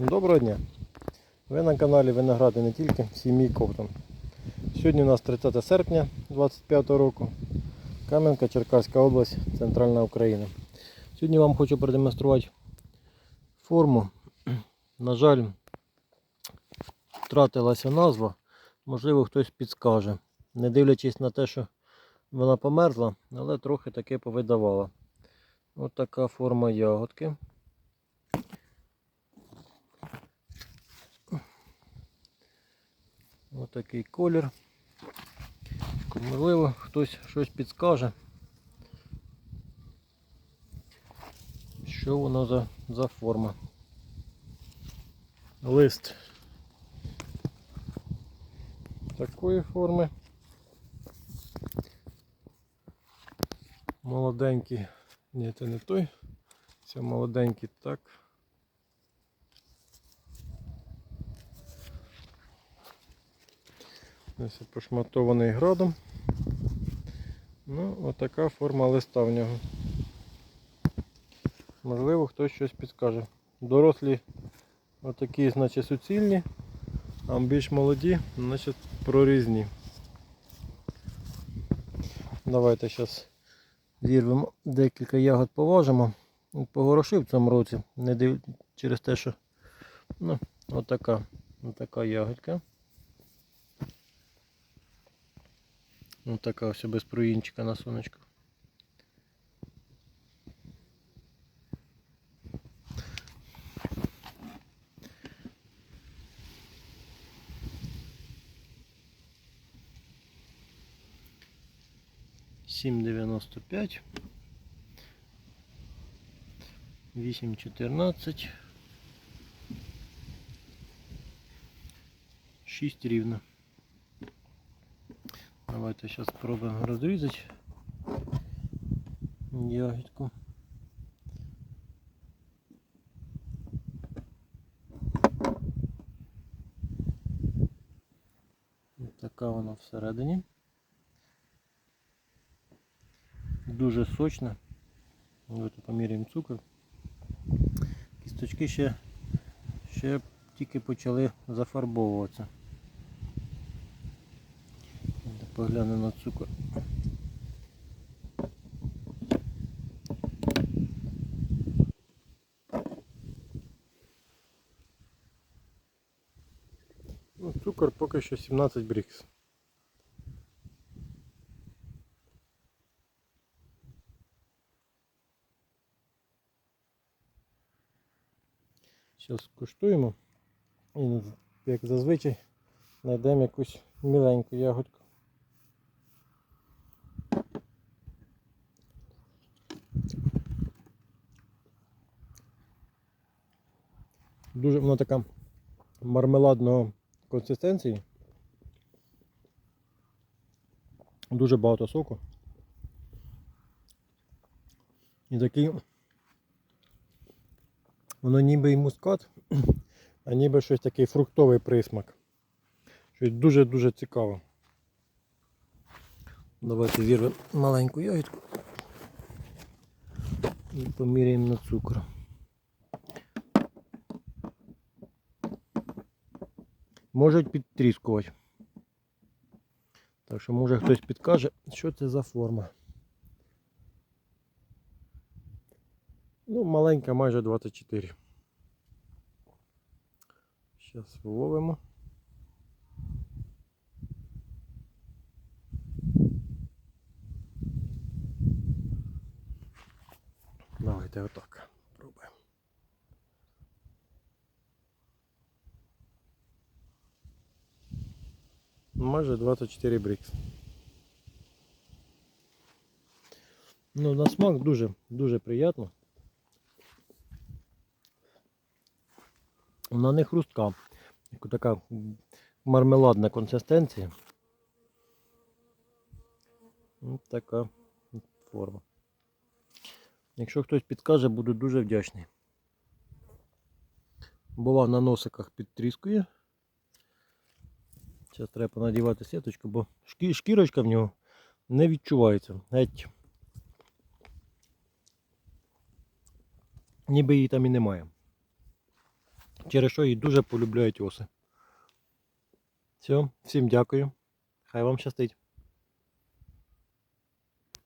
Доброго дня! Ви на каналі Виногради не тільки сім'ї Ковтон. Сьогодні у нас 30 серпня 2025 року. Кам'янка, Черкаська область, Центральна Україна. Сьогодні вам хочу продемонструвати форму. На жаль, втратилася назва. Можливо, хтось підскаже. Не дивлячись на те, що вона померзла, але трохи таки повидавала. Ось така форма ягодки. Ось такий колір. Можливо, хтось щось підскаже. Що воно за, за форма? Лист такої форми. Молоденький. Ні, це не той. Це молоденький так. Ось пошматований градом. Ну, отака форма листа в нього. Можливо, хтось щось підскаже. Дорослі отакі, значить, суцільні, а більш молоді, значить, прорізні. Давайте зараз зірвемо декілька ягод поважимо. Погорошив в цьому році, не див... через те, що ну, отака, отака ягодка. Ось така ось без проїнчика на сонечку. Сім дев'яносто п'ять. Вісім чотирнадцять. Шість рівно. Давайте зараз спробуємо розрізати ягідку. Така вона всередині. Дуже сочна. Давайте поміряємо цукор. Кісточки ще, ще тільки почали зафарбовуватися. Погляну на цукор. Ну, цукор поки що 17 брікс. Зараз куштуємо і як зазвичай знайдемо якусь міленьку ягодку. Дуже вона така мармеладного консистенції. Дуже багато соку. І такий воно ніби і мускат, а ніби щось такий фруктовий присмак. Щось дуже-дуже цікаве. Давайте вірвемо маленьку ягідку і поміряємо на цукор. Можуть підтріскувати. Так що може хтось підкаже, що це за форма. Ну, маленька, майже 24. Зараз виловимо. Давайте отак. Майже 24 брікс. Ну, на смак дуже, дуже приємно. Вона не хрустка, така мармеладна консистенція. Ось така форма. Якщо хтось підкаже, буду дуже вдячний. Бува на носиках підтріскує. Зараз треба понадівати сіточку, бо шкірочка в нього не відчувається. Геть. Ніби її там і немає. через що її дуже полюбляють оси. Все, всім дякую. Хай вам щастить.